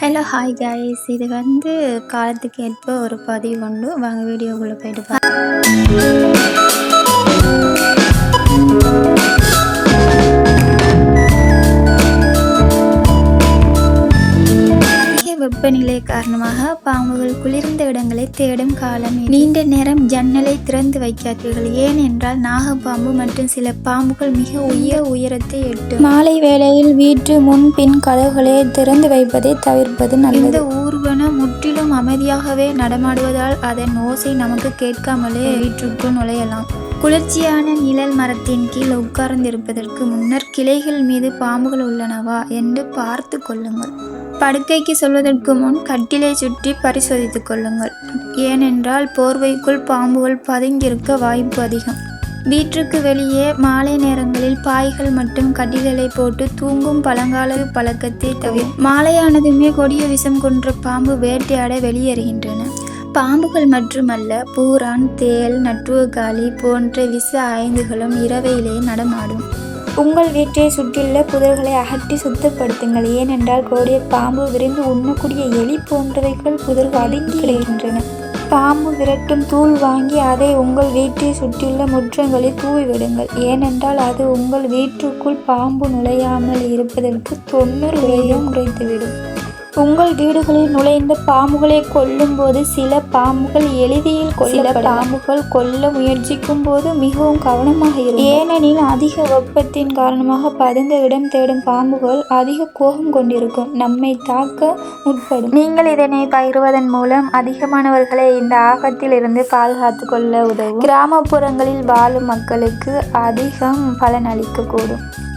Hello hi guys இது வந்து காலத்துக்கு ஏற்ப ஒரு பதிவு உண்டு. வாங்க வீடியோக்குள்ளே போயிட்டு வெப்பநிலை காரணமாக பாம்புகள் குளிர்ந்த இடங்களை தேடும் காலம். நீண்ட நேரம் ஜன்னலை திறந்து வைக்காதீர்கள். ஏனென்றால் நாகப்பாம்பு மற்றும் சில பாம்புகள் மிக உயர் உயரத்தை எட்டும். மாலை வேளையில் வீட்டு முன் பின் கதவுகளை திறந்து வைப்பதை தவிர்ப்பது இந்த நல்லது ஊர்வனம் முற்றிலும் அமைதியாகவே நடமாடுவதால் அதன் ஓசை நமக்கு கேட்காமலே வீட்டுக்குள் நுழையலாம். குளிர்ச்சியான நிழல் மரத்தின் கீழ் உட்கார்ந்திருப்பதற்கு முன்னர் கிளைகள் மீது பாம்புகள் உள்ளனவா என்று பார்த்து கொள்ளுங்கள். படுக்கைக்கு சொல்வதற்கு முன் கட்டிலை சுற்றி பரிசோதித்துக் கொள்ளுங்கள். ஏனென்றால் போர்வைக்குள் பாம்புகள் பதுங்கியிருக்க வாய்ப்பு அதிகம். வீட்டுக்கு வெளியே மாலை நேரங்களில் பாய்கள் மற்றும் கட்டில்களை போட்டு தூங்கும் பழங்கால பழக்கத்தை தவிர மாலையானதுமே கொடிய விஷம் கொன்ற பாம்பு வேட்டையாட வெளியேறுகின்றன. பாம்புகள் மட்டுமல்ல பூரான் தேல் நட்டுவகாலி போன்ற விஷ ஐந்துகளும் இரவையிலே நடமாடும். உங்கள் வீட்டை சுற்றியுள்ள புதர்களை அகற்றி சுத்தப்படுத்துங்கள். ஏனென்றால் கோடிய பாம்பு விரும்பி உண்ணக்கூடிய எலி போன்றவைகள் புதர்கள் அடங்கி கிடக்கின்றன. பாம்பு விரட்டும் தூள் வாங்கி அதை உங்கள் வீட்டை சுற்றியுள்ள முற்றங்களில் தூவி விடுங்கள் ஏனென்றால் அது உங்கள் வீட்டுக்குள் பாம்பு நுழையாமல் இருப்பதற்கு தொண்ணூறு வயதும் குறைத்துவிடும் உங்கள் வீடுகளில் நுழைந்த பாம்புகளை கொல்லும் போது சில பாம்புகள் எளிதில் கொல்ல பாம்புகள் கொல்ல முயற்சிக்கும் போது மிகவும் கவனமாக இருக்கும் ஏனெனில் அதிக வெப்பத்தின் காரணமாக பதுங்க இடம் தேடும் பாம்புகள் அதிக கோபம் கொண்டிருக்கும். நம்மை தாக்க முற்படும். நீங்கள் இதனை பகிர்வதன் மூலம் அதிகமானவர்களை இந்த ஆபத்தில் இருந்து பாதுகாத்து கொள்ள உதவும். கிராமப்புறங்களில் வாழும் மக்களுக்கு அதிகம் பலன் அளிக்கக்கூடும்.